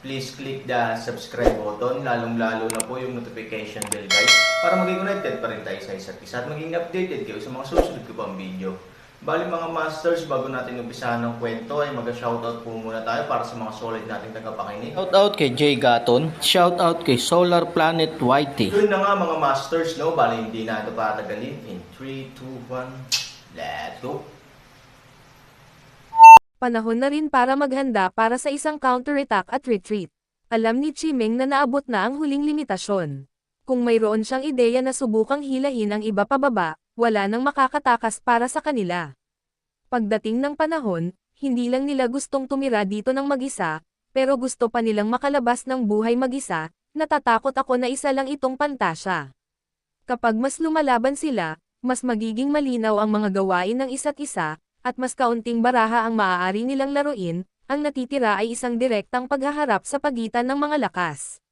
please click the subscribe button, lalong-lalo na po yung notification bell guys, para maging connected pa rin tayo sa isa't isa at maging updated kayo sa mga susunod ko pang video. Bali mga masters, bago natin umpisahan ng kwento ay mag-shoutout po muna tayo para sa mga solid nating tagapakinig. Shoutout kay Jay Gaton. Shoutout kay Solar Planet Whitey. Yun na nga mga masters, no? Bali hindi na ito patagalin. In 3, 2, 1, let's go! Panahon na rin para maghanda para sa isang counterattack at retreat. Alam ni Chimeng na naabot na ang huling limitasyon. Kung mayroon siyang ideya na subukang hilahin ang iba pababa, wala nang makakatakas para sa kanila. Pagdating ng panahon, hindi lang nila gustong tumira dito ng mag-isa, pero gusto pa nilang makalabas ng buhay mag-isa, natatakot ako na isa lang itong pantasya. Kapag mas lumalaban sila, mas magiging malinaw ang mga gawain ng isa't isa, at mas kaunting baraha ang maaari nilang laruin, ang natitira ay isang direktang paghaharap sa pagitan ng mga lakas.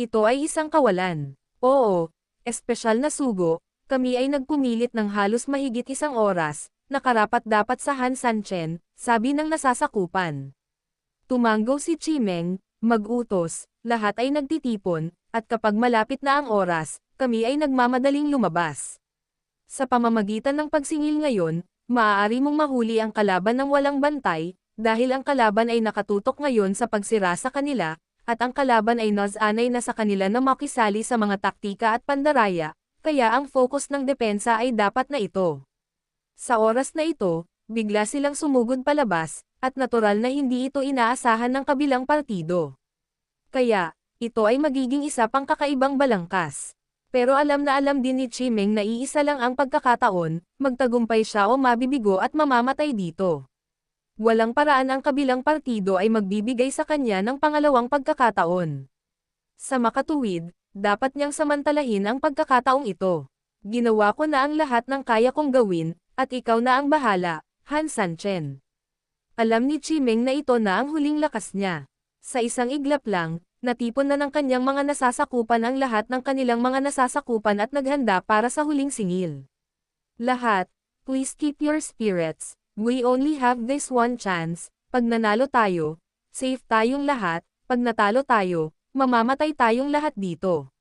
Ito ay isang kawalan. Oo, espesyal na sugo, kami ay nagpumilit ng halos mahigit isang oras, nakarapat dapat sa Han Sanchen, sabi ng nasasakupan. Tumanggo si Chimeng, mag-utos, lahat ay nagtitipon, at kapag malapit na ang oras, kami ay nagmamadaling lumabas. Sa pamamagitan ng pagsingil ngayon, maaari mong mahuli ang kalaban ng walang bantay, dahil ang kalaban ay nakatutok ngayon sa pagsira sa kanila, at ang kalaban ay naz-anay na sa kanila na makisali sa mga taktika at pandaraya, kaya ang focus ng depensa ay dapat na ito. Sa oras na ito, bigla silang sumugod palabas, at natural na hindi ito inaasahan ng kabilang partido. Kaya, ito ay magiging isa pang kakaibang balangkas. Pero alam na alam din ni Chimeng na iisa lang ang pagkakataon, magtagumpay siya o mabibigo at mamamatay dito. Walang paraan ang kabilang partido ay magbibigay sa kanya ng pangalawang pagkakataon. Sa makatuwid, dapat niyang samantalahin ang pagkakataong ito. Ginawa ko na ang lahat ng kaya kong gawin, at ikaw na ang bahala, Han Sanchen. Alam ni Chimeng na ito na ang huling lakas niya. Sa isang iglap lang, natipon na ng kanyang mga nasasakupan ang lahat ng kanilang mga nasasakupan at naghanda para sa huling singil. Lahat, please keep your spirits, we only have this one chance, pag nanalo tayo, safe tayong lahat, pag natalo tayo, mamamatay tayong lahat dito.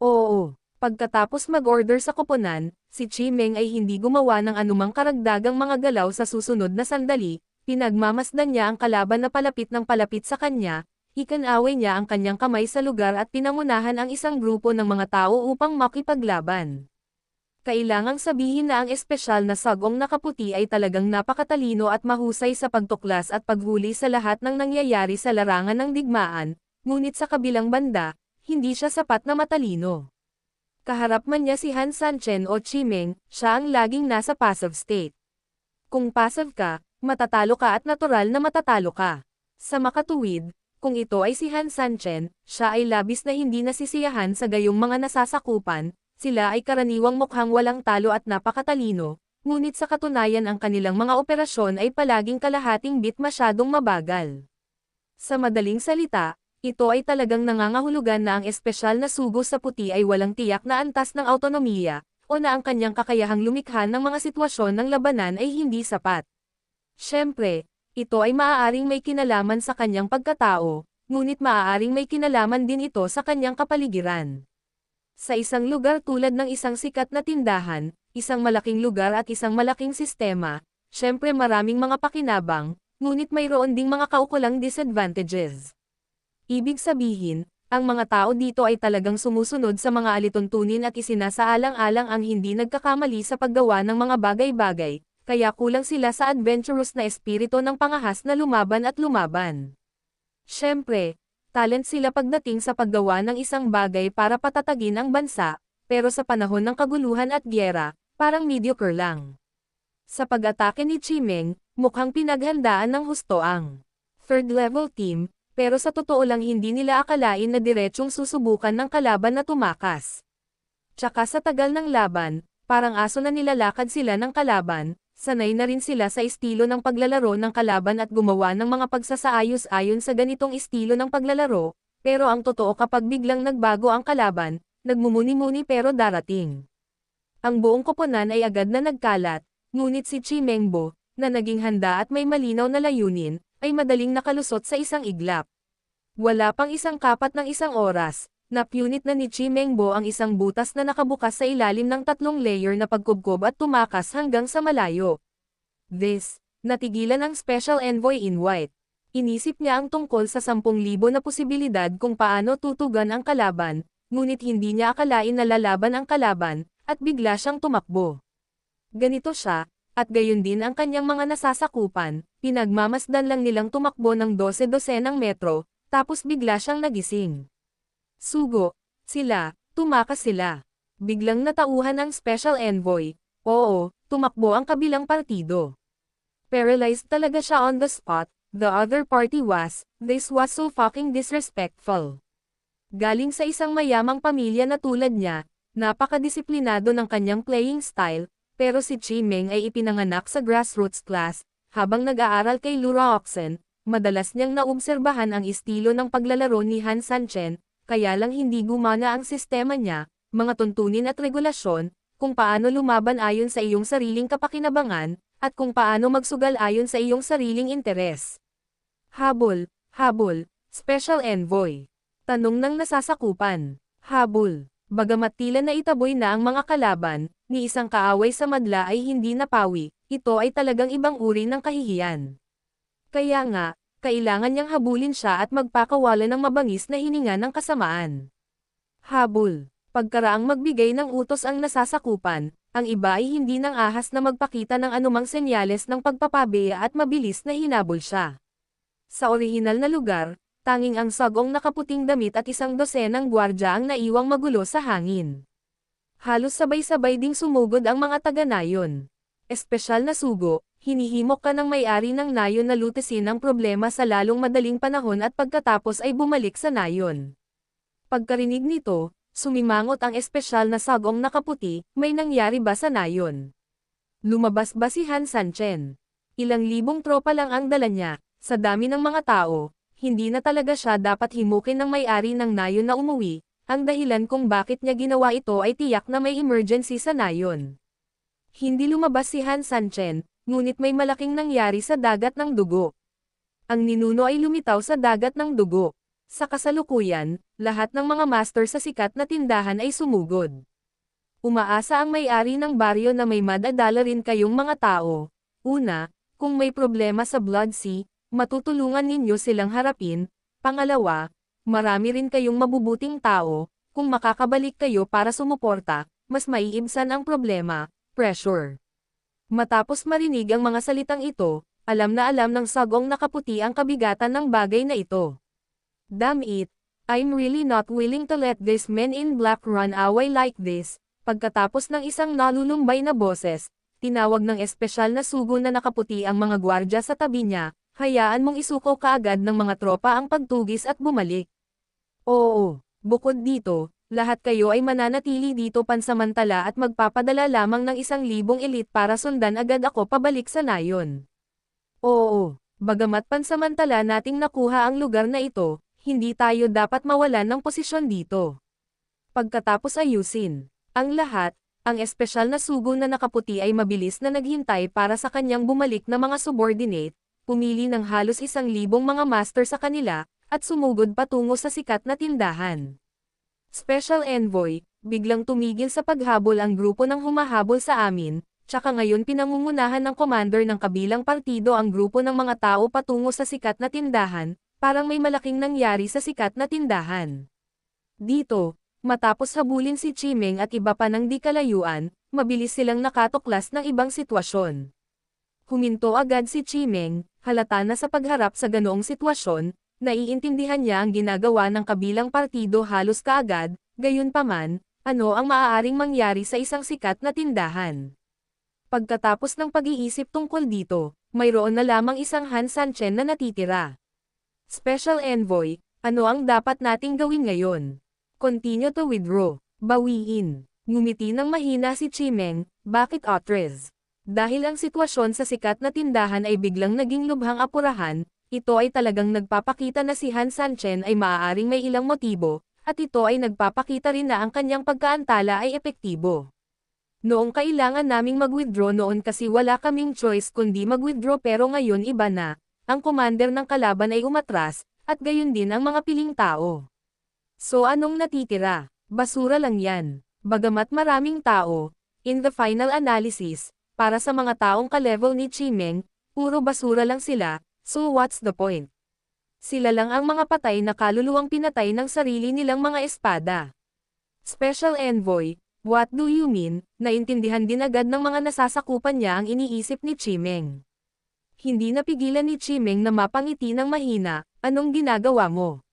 Oo, pagkatapos mag-order sa koponan, si Chimeng ay hindi gumawa ng anumang karagdagang mga galaw sa susunod na sandali, pinagmamasdan niya ang kalaban na palapit ng palapit sa kanya, ikanaway niya ang kanyang kamay sa lugar at pinangunahan ang isang grupo ng mga tao upang makipaglaban. Kailangang sabihin na ang espesyal na sagong nakaputi ay talagang napakatalino at mahusay sa pagtuklas at paghuli sa lahat ng nangyayari sa larangan ng digmaan, ngunit sa kabilang banda, hindi siya sapat na matalino. Kaharap man niya si Han Sanchen o Chimeng, siya ang laging nasa passive state. Kung passive ka, matatalo ka at natural na matatalo ka. Sa makatuwid, kung ito ay si Han Sanchen, siya ay labis na hindi nasisiyahan sa gayong mga nasasakupan, sila ay karaniwang mukhang walang talo at napakatalino, ngunit sa katunayan ang kanilang mga operasyon ay palaging kalahating bit masyadong mabagal. Sa madaling salita, ito ay talagang nangangahulugan na ang espesyal na sugo sa puti ay walang tiyak na antas ng autonomiya, o na ang kanyang kakayahang lumikha ng mga sitwasyon ng labanan ay hindi sapat. Siyempre, ito ay maaaring may kinalaman sa kanyang pagkatao, ngunit maaaring may kinalaman din ito sa kanyang kapaligiran. Sa isang lugar tulad ng isang sikat na tindahan, isang malaking lugar at isang malaking sistema, syempre maraming mga pakinabang, ngunit mayroon ding mga kaukulang disadvantages. Ibig sabihin, ang mga tao dito ay talagang sumusunod sa mga alituntunin at isinasaalang-alang ang hindi nagkakamali sa paggawa ng mga bagay-bagay, kaya kulang sila sa adventurous na espiritu ng pangahas na lumaban at lumaban. Siyempre, talent sila pagdating sa paggawa ng isang bagay para patatagin ang bansa, pero sa panahon ng kaguluhan at gyera, parang mediocre lang. Sa pag-atake ni Chimeng, mukhang pinaghandaan ng husto ang third level team, pero sa totoo lang hindi nila akalain na diretsyong susubukan ng kalaban na tumakas. Tsaka sa tagal ng laban, parang aso na nilalakad sila ng kalaban, sanay na rin sila sa estilo ng paglalaro ng kalaban at gumawa ng mga pagsasaayos ayon sa ganitong estilo ng paglalaro, pero ang totoo kapag biglang nagbago ang kalaban, nagmumuni-muni pero darating. Ang buong koponan ay agad na nagkalat, ngunit si Chi Mengbo, na naging handa at may malinaw na layunin, ay madaling nakalusot sa isang iglap. Wala pang isang kapat ng isang oras, napunit na ni Chi Mengbo ang isang butas na nakabukas sa ilalim ng tatlong layer na pagkubkob at tumakas hanggang sa malayo. This, natigilan ang Special Envoy in White. Inisip niya ang tungkol sa 10,000 na posibilidad kung paano tutugan ang kalaban, ngunit hindi niya akalain na lalaban ang kalaban, at bigla siyang tumakbo. Ganito siya, at gayon din ang kanyang mga nasasakupan, pinagmamasdan lang nilang tumakbo ng 12-12 ng metro, tapos bigla siyang nagising. Sugo, sila, tumakas sila. Biglang natauhan ang special envoy, oo, tumakbo ang kabilang partido. Paralyzed talaga siya on the spot, the other party was, this was so fucking disrespectful. Galing sa isang mayamang pamilya na tulad niya, napakadisiplinado ng kanyang playing style, pero si Chi Meng ay ipinanganak sa grassroots class, habang nag-aaral kay Lura Oxen, madalas niyang naobserbahan ang estilo ng paglalaro ni Han Sanchen, kaya lang hindi gumana ang sistema niya, mga tuntunin at regulasyon, kung paano lumaban ayon sa iyong sariling kapakinabangan, at kung paano magsugal ayon sa iyong sariling interes. Habol, habol, Special Envoy. Tanong ng nasasakupan. Habol. Bagamat tila na itaboy na ang mga kalaban, ni isang kaaway sa madla ay hindi napawi, ito ay talagang ibang uri ng kahihiyan. Kaya nga, kailangan niyang habulin siya at magpakawala ng mabangis na hininga ng kasamaan. Habol. Pagkaraang magbigay ng utos ang nasasakupan, ang iba ay hindi nang ahas na magpakita ng anumang senyales ng pagpapabeya at mabilis na hinabol siya. Sa orihinal na lugar, tanging ang sagong nakaputing damit at isang dosenang gwardya ang naiwang magulo sa hangin. Halos sabay-sabay ding sumugod ang mga taga-nayon. Espesyal na sugo, hinihimok ka ng may-ari ng nayon na lutesin ang problema sa lalong madaling panahon at pagkatapos ay bumalik sa nayon. Pagkarinig nito, sumimangot ang espesyal na sagong nakaputi, may nangyari ba sa nayon? Lumabas ba si Han Sanchen? Ilang libong tropa lang ang dala niya, sa dami ng mga tao, hindi na talaga siya dapat himukin ng may-ari ng nayon na umuwi, ang dahilan kung bakit niya ginawa ito ay tiyak na may emergency sa nayon. Hindi lumabas si Han Sanchen, ngunit may malaking nangyari sa dagat ng dugo. Ang ninuno ay lumitaw sa dagat ng dugo. Sa kasalukuyan, lahat ng mga master sa sikat na tindahan ay sumugod. Umaasa ang may-ari ng baryo na may madadala rin kayong mga tao. Una, kung may problema sa Blood Sea, matutulungan ninyo silang harapin. Pangalawa, marami rin kayong mabubuting tao, kung makakabalik kayo para sumuporta, mas maiibsan ang problema, pressure. Matapos marinig ang mga salitang ito, alam na alam ng sagong nakaputi ang kabigatan ng bagay na ito. Damn it, I'm really not willing to let this men in black run away like this. Pagkatapos ng isang nalulumbay na boses, tinawag ng espesyal na sugo na nakaputi ang mga gwardya sa tabi niya, hayaan mong isuko kaagad ng mga tropa ang pagtugis at bumalik. Oo, bukod dito, lahat kayo ay mananatili dito pansamantala at magpapadala lamang ng isang libong elite para sundan agad ako pabalik sa nayon. Oo, bagamat pansamantala nating nakuha ang lugar na ito, hindi tayo dapat mawalan ng posisyon dito. Pagkatapos ayusin, ang lahat, ang espesyal na sugo na nakaputi ay mabilis na naghintay para sa kanyang bumalik na mga subordinate, pumili ng halos isang libong mga master sa kanila, at sumugod patungo sa sikat na tindahan. Special Envoy, biglang tumigil sa paghabol ang grupo ng humahabol sa amin, tsaka ngayon pinangungunahan ng commander ng kabilang partido ang grupo ng mga tao patungo sa sikat na tindahan, parang may malaking nangyari sa sikat na tindahan. Dito, matapos habulin si Chimeng at iba pa ng di kalayuan, mabilis silang nakatuklas ng ibang sitwasyon. Huminto agad si Chimeng, halata na sa pagharap sa ganoong sitwasyon, naiintindihan niya ang ginagawa ng kabilang partido halos kaagad, gayon paman, ano ang maaaring mangyari sa isang sikat na tindahan. Pagkatapos ng pag-iisip tungkol dito, mayroon na lamang isang Han Sanchen na natitira. Special Envoy, ano ang dapat nating gawin ngayon? Continue to withdraw. Bawiin. Ngumiti ng mahina si Chimeng, bakit Otres? Dahil ang sitwasyon sa sikat na tindahan ay biglang naging lubhang apurahan, ito ay talagang nagpapakita na si Han Sanchen ay maaaring may ilang motibo, at ito ay nagpapakita rin na ang kanyang pagkaantala ay epektibo. Noong kailangan naming mag-withdraw noon kasi wala kaming choice kundi mag-withdraw pero ngayon iba na, ang commander ng kalaban ay umatras, at gayon din ang mga piling tao. So anong natitira? Basura lang yan. Bagamat maraming tao, in the final analysis, para sa mga taong ka-level ni Chimeng, puro basura lang sila, so what's the point? Sila lang ang mga patay na kaluluwang pinatay ng sarili nilang mga espada. Special Envoy, what do you mean? Naintindihan din agad ng mga nasasakupan niya ang iniisip ni Chimeng. Hindi napigilan ni Chimeng na mapangiti ng mahina, anong ginagawa mo?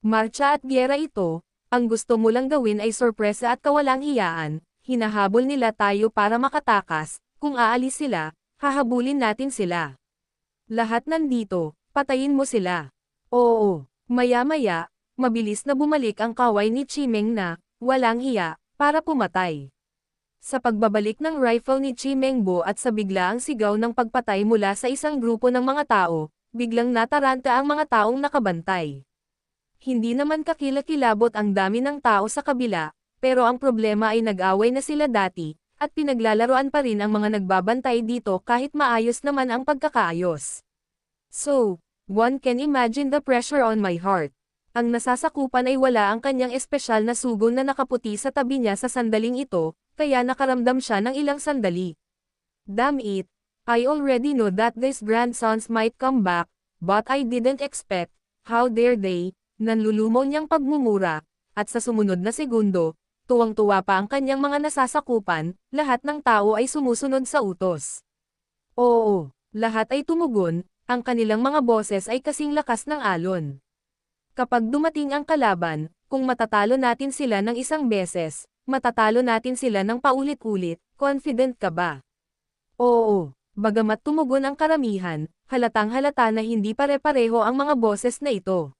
Marcha at gyera ito, ang gusto mo lang gawin ay sorpresa at kawalang hiyaan, hinahabol nila tayo para makatakas, kung aalis sila, hahabulin natin sila. Lahat nandito, patayin mo sila. Oo, maya-maya, mabilis na bumalik ang kaway ni Chimeng na, walang hiya, para pumatay. Sa pagbabalik ng rifle ni Chimengbo at sa biglaang sigaw ng pagpatay mula sa isang grupo ng mga tao, biglang nataranta ang mga taong nakabantay. Hindi naman kakilakilabot ang dami ng tao sa kabila, pero ang problema ay nag-away na sila dati, at pinaglalaroan pa rin ang mga nagbabantay dito kahit maayos naman ang pagkakaayos. So, one can imagine the pressure on my heart. Ang nasasakupan ay wala ang kanyang espesyal na sugon na nakaputi sa tabi niya sa sandaling ito, kaya nakaramdam siya ng ilang sandali. Damn it, I already know that these grandsons might come back, but I didn't expect, how dare they, nanlulumo niyang pagmumura, at sa sumunod na segundo, tuwang-tuwa pa ang kanyang mga nasasakupan, lahat ng tao ay sumusunod sa utos. Oo, lahat ay tumugon, ang kanilang mga boses ay kasing lakas ng alon. Kapag dumating ang kalaban, kung matatalo natin sila ng isang beses, matatalo natin sila ng paulit-ulit, confident ka ba? Oo, bagamat tumugon ang karamihan, halatang halata na hindi pare-pareho ang mga boses na ito.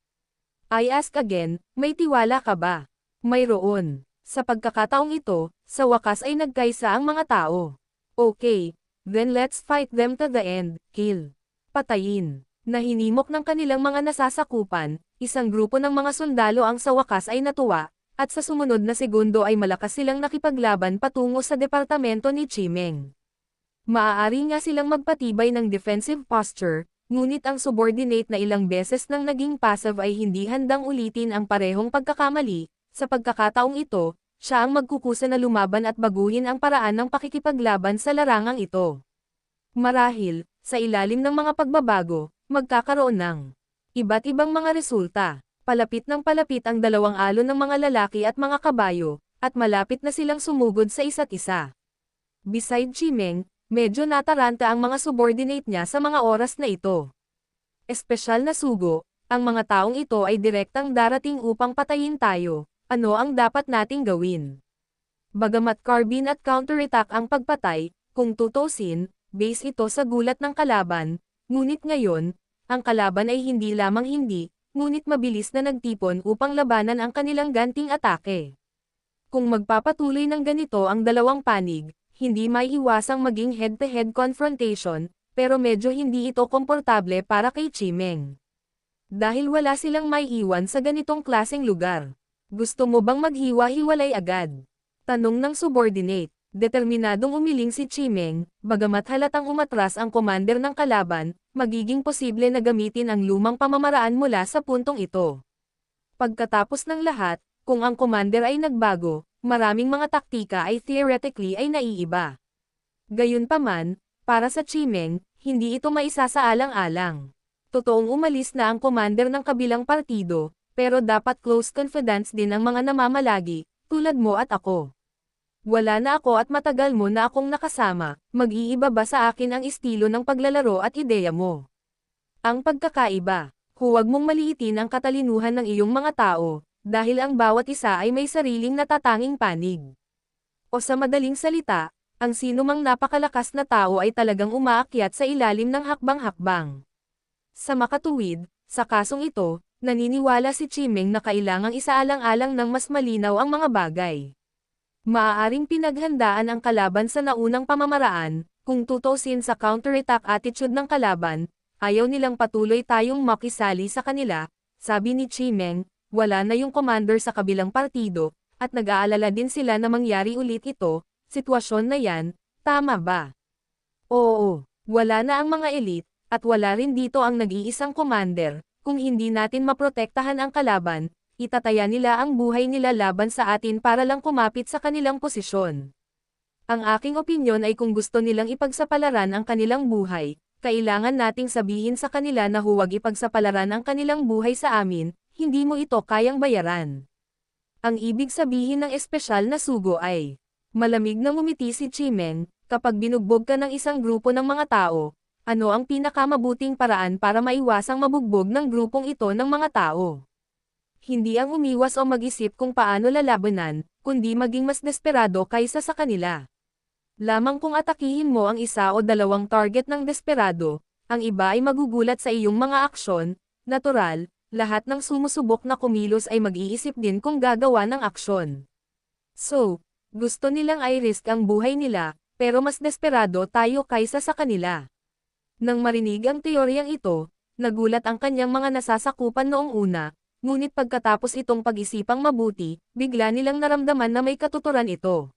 I ask again, may tiwala ka ba? Mayroon. Sa pagkakataong ito, sa wakas ay nagkaisa ang mga tao. Okay, then let's fight them to the end, kill. Patayin. Nahinimok ng kanilang mga nasasakupan, isang grupo ng mga sundalo ang sa wakas ay natuwa, at sa sumunod na segundo ay malakas silang nakipaglaban patungo sa departamento ni Chimeng. Maaari nga silang magpatibay ng defensive posture, ngunit ang subordinate na ilang beses nang naging passive ay hindi handang ulitin ang parehong pagkakamali, sa pagkakataong ito, siya ang magkukusa na lumaban at baguhin ang paraan ng pakikipaglaban sa larangang ito. Marahil, sa ilalim ng mga pagbabago, magkakaroon ng iba't ibang mga resulta. Palapit ng palapit ang dalawang alon ng mga lalaki at mga kabayo, at malapit na silang sumugod sa isa't isa. Beside Chimeng, medyo nataranta ang mga subordinate niya sa mga oras na ito. Espesyal na sugo, ang mga taong ito ay direktang darating upang patayin tayo, ano ang dapat nating gawin? Bagamat carbine at counterattack ang pagpatay, kung tutusin, base ito sa gulat ng kalaban, ngunit ngayon, ang kalaban ay hindi lamang hindi, ngunit mabilis na nagtipon upang labanan ang kanilang ganting atake. Kung magpapatuloy ng ganito ang dalawang panig, hindi maiiwasang maging head-to-head confrontation, pero medyo hindi ito komportable para kay Chimeng. Dahil wala silang maiiwan sa ganitong klaseng lugar. Gusto mo bang maghiwa-hiwalay agad? Tanong ng subordinate. Determinadong umiling si Chimeng, bagamat halatang umatras ang commander ng kalaban, magiging posible na gamitin ang lumang pamamaraan mula sa puntong ito. Pagkatapos ng lahat, kung ang commander ay nagbago, maraming mga taktika ay theoretically ay naiiba. Gayunpaman, para sa Chimeng, hindi ito maisasaalang-alang. Totoong umalis na ang commander ng kabilang partido, pero dapat close confidence din ang mga namamalagi, tulad mo at ako. Wala na ako at matagal mo na akong nakasama, mag-iiba ba sa akin ang estilo ng paglalaro at ideya mo? Ang pagkakaiba, huwag mong maliitin ang katalinuhan ng iyong mga tao, dahil ang bawat isa ay may sariling natatanging panig. O sa madaling salita, ang sinumang napakalakas na tao ay talagang umaakyat sa ilalim ng hakbang-hakbang. Sa makatuwid, Sa kasong ito, naniniwala si Chimeng na kailangang isaalang-alang ng mas malinaw ang mga bagay. Maaaring pinaghandaan ang kalaban sa naunang pamamaraan, kung tutusin sa counterattack attitude ng kalaban, ayaw nilang patuloy tayong makisali sa kanila, sabi ni Chimeng, wala na yung commander sa kabilang partido, at nag-aalala din sila na mangyari ulit ito, sitwasyon na yan, tama ba? Oo, wala na ang mga elite, at wala rin dito ang nag-iisang commander, kung hindi natin maprotektahan ang kalaban, itataya nila ang buhay nila laban sa atin para lang kumapit sa kanilang posisyon. Ang aking opinyon ay kung gusto nilang ipagsapalaran ang kanilang buhay, kailangan nating sabihin sa kanila na huwag ipagsapalaran ang kanilang buhay sa amin, hindi mo ito kayang bayaran. Ang ibig sabihin ng espesyal na sugo ay, malamig na ngumiti si Chimeng, kapag binugbog ka ng isang grupo ng mga tao, ano ang pinakamabuting paraan para maiwasang mabugbog ng grupong ito ng mga tao? Hindi ang umiwas o mag-isip kung paano lalabanan, kundi maging mas desperado kaysa sa kanila. Lamang kung atakihin mo ang isa o dalawang target ng desperado, ang iba ay magugulat sa iyong mga aksyon, natural, lahat ng sumusubok na kumilos ay mag-iisip din kung gagawa ng aksyon. So, gusto nilang i-risk ang buhay nila, pero mas desperado tayo kaysa sa kanila. Nang marinig ang teoryang ito, nagulat ang kanyang mga nasasakupan noong una, ngunit pagkatapos itong pag-isipang mabuti, bigla nilang naramdaman na may katuturan ito.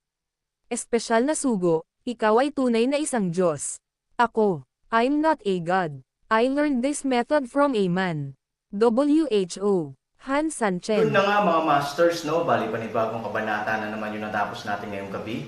Espesyal na sugo, ikaw ay tunay na isang Diyos. Ako, I'm not a God. I learned this method from a man. WHO, Han Sanchen. Yun na nga mga masters, no? Bali panibagong kabanata na naman yung natapos natin ngayong gabi.